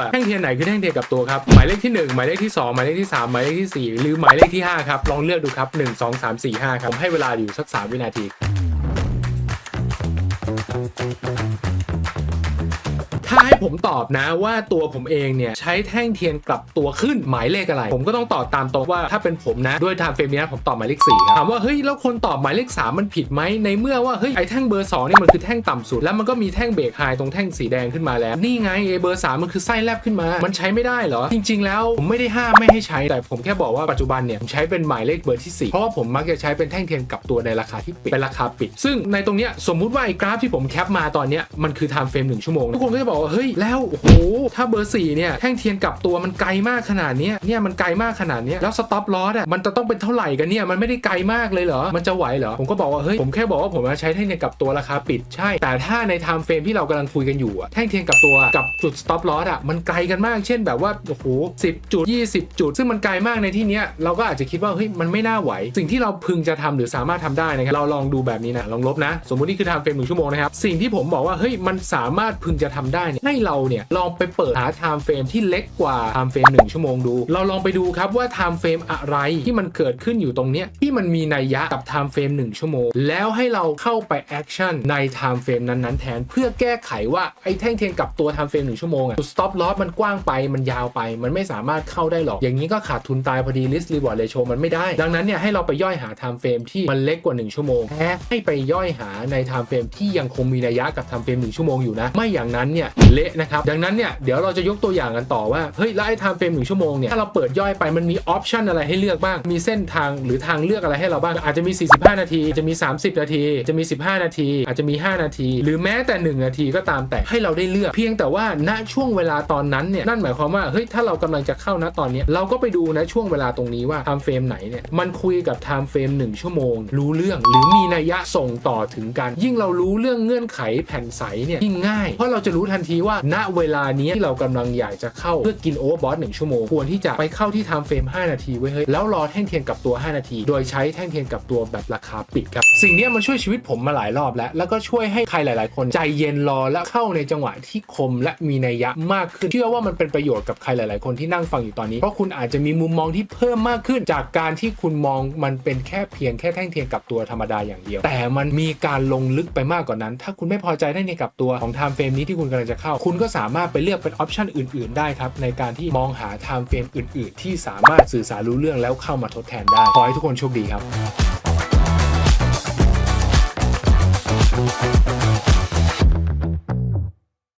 ว่าแท่งเทียนไหนคือแท่งเทียนกับตัวครับหมายเลขที่ 1 หมายเลขที่ 2 หมายเลขที่ 3 หมายเลขที่ 4 หรือหมายเลขที่ 5 ครับลองเลือกดูครับ 1 2 3 4 5 ครับผมให้เวลาอยู่สัก 3 วินาที ถ้าให้ผมตอบนะว่าตัวผมเองเนี่ยใช้แท่งเทียนกลับตัวขึ้นหมายเลขอะไร ผมก็ต้องตอบตามตรงว่าถ้าเป็นผมนะด้วยไทม์เฟรมนี้ผมตอบหมายเลข4ครับถามว่าเฮ้ยแล้วคนตอบหมายเลข3มันผิดไหมในเมื่อว่าเฮ้ยไอ้แท่งเบอร์2นี่มันคือแท่งต่ำสุด แล้วมันก็มีแท่งเบรกไฮตรงแท่งสีแดงขึ้นมาแล้ว นี่ไงไอ้เบอร์3มันคือไส้แลบขึ้นมา มันใช้ไม่ได้เหรอ จริง ๆ แล้วผมไม่ได้ห้ามไม่ให้ใช้แต่ผมแค่บอกว่าปัจจุบันเนี่ยผมใช้เป็นหมายเลขเบอร์ที่สี่เพราะว่าผมมักจะใช้เป็นแท่งเทียนกลับตัวในราคาที่ปิดเป็นราคาปิด ซึ่งในตรงเนี้ยสมมุติว่าไอ้กราฟที่ผมแคปมาตอนเนี้ยมันคือไทม์เฟรมหนึ่งชั่วโมงทุกคนก็จะบอกว่าเฮ้ยแล้วโอ้โหถ้าเบอร์สี่เนี่ยแท่งเทียนกลับตัวมันไกลมากขนาดนี้เนี่ยมันไกลมากขนาดนี้แล้วสต็อปลอสอะมันจะต้องเป็นเท่าไหร่กันเนี่ยมันไม่ได้ไกลมากเลยเหรอมันจะไหวเหรอผมก็บอกว่าเฮ้ยผมแค่บอกว่าผมจะใช้แท่งเทียนกลับตัวราคาปิดใช่ แต่ถ้าในไทม์เฟรมที่เรากำลังคุยกันอยู่อะแท่งเทียนกลับตัวกับจุดสต็อปลอสอะมันไกลกันมาก เช่นแบบว่าโอ้โหสิบจุด20จุด ซึ่งมันไกลมากในที่เนี้ยเราก็อาจจะคิดว่าเฮ้ยมันไม่น่าไหว สิ่งที่เราพึงจะทำหรือสามารถทำได้นะครับเราลองดูแบบนี้นะลองลบนะ สมมุตินี่คือไทม์เฟรมหนึ่งชั่วโมงนะครับสิ่งที่ผมบอกว่าเฮ้ยมันสามารถพึงจะทำได้เนี่ยให้เราเนี่ยลองไปเปิดหาไทม์เฟรมที่เล็กกว่าไทม์เฟรมหนึ่งชั่วโมงดู เราลองไปดูครับว่าไทม์เฟรมอะไรที่มันเกิดขึ้นอยู่ตรงเนี้ยที่มันมีนัยยะกับไทม์เฟรมหนึ่งชั่วโมง แล้วให้เราเข้าไปแอคชั่นในไทม์เฟรมนั้นๆแทน เพื่อแก้ไขว่าไอ้แท่งเทียนกับตัวไทม์เฟรมหนึ่งชั่วโมงอะจุด stop loss มันกว้างไปมันยาวไป มันไม่สามารถเข้าได้หรอก อย่างนี้ก็ขาดทุนตายพอดี risk reward ratio มันไม่ได้ ดังนั้นเนี่ยให้เราไปย่อยหาไทม์เฟรมที่มันเล็กกว่า 1 ชั่วโมงแค่ให้ไปย่อยหาในไทม์เฟรมที่ยังคงมีนัยยะกับไทม์เฟรม1ชั่วโมงอยู่นะไม่อย่างนั้นเนี่ยเละนะครับดังนั้นเนี่ยเดี๋ยวเราจะยกตัวอย่างกันต่อว่าเฮ้ยแล้วไอ้ไทม์เฟรมหนึ่งชั่วโมงเนี่ยถ้าเราเปิดย่อยไปมันมีออปชันอะไรให้เลือกบ้างมีเส้นทางหรือทางเลือกอะไรให้เราบ้างอาจจะมี 45 นาที จะมี 30 นาที จะมี 15 นาที อาจจะมี 5 นาที หรือแม้แต่ 1 นาทีก็ตามแต่ให้เราได้เลือกเพียงแต่ว่าณช่วงเวลาตอนนั้นเนี่ยนั่นหมายความว่าเฮ้ยถ้าเรากำลังจะเข้าณตอนนี้เราก็ไปดูนะช่วงเวลาตรงนี้ว่าไทม์เฟรมไหนเนี่ยมันคุยกับไทม์เฟรม1ชั่วโมง รู้เรื่องหรือมีนัยยะส่งต่อถึงกัน ยิ่งเรารู้เรื่องเงื่อนไขแผ่นใสเนี่ยยิ่งง่ายเพราะเราจะรู้ทันทีว่า ณเวลานี้ที่เรากำลังอยากจะเข้าเพื่อกินโอเวอร์บอสหนึ่งชั่วโมงควรที่จะไปเข้าที่ไทม์เฟรม5นาทีไว้เฮ้ยแล้วรอแท่งเทียนกับตัว 5 นาที โดยใช้แท่งเทียนกับตัวแบบราคาปิดครับ สิ่งนี้มันช่วยชีวิตผมมาหลายรอบแล้ว แล้วก็ช่วยให้ใครหลาย ๆ คนใจเย็นรอและเข้าในจังหวะที่คมและมีนัยยะมากขึ้นเชื่อว่ามันเป็นประโยชน์กับใครหลาย ๆ คนที่นั่งฟังอยู่ตอนนี้เพราะคุณอาจจะมีมุมมองที่เพิ่มมากขึ้น จากการที่คุณมองมันเป็นแค่เพียงแค่แท่งเทียนกับตัวธรรมดาอย่างเดียว แต่มันมีการลงลึกไปมากกว่านั้น ถ้าคุณไม่พอใจแท่งเทียนกับตัวของไทม์เฟรมนี้ที่คุณกำลังจะเข้า คุณก็สามารถไปเลือกเป็นออปชันอื่น ๆ ได้ครับในการที่มองหาไทม์เฟรมอื่น ๆ ที่สามารถสื่อสารรู้เรื่องแล้วเข้ามาทดแทนได้ขอให้ทุกคนโชคดีครับ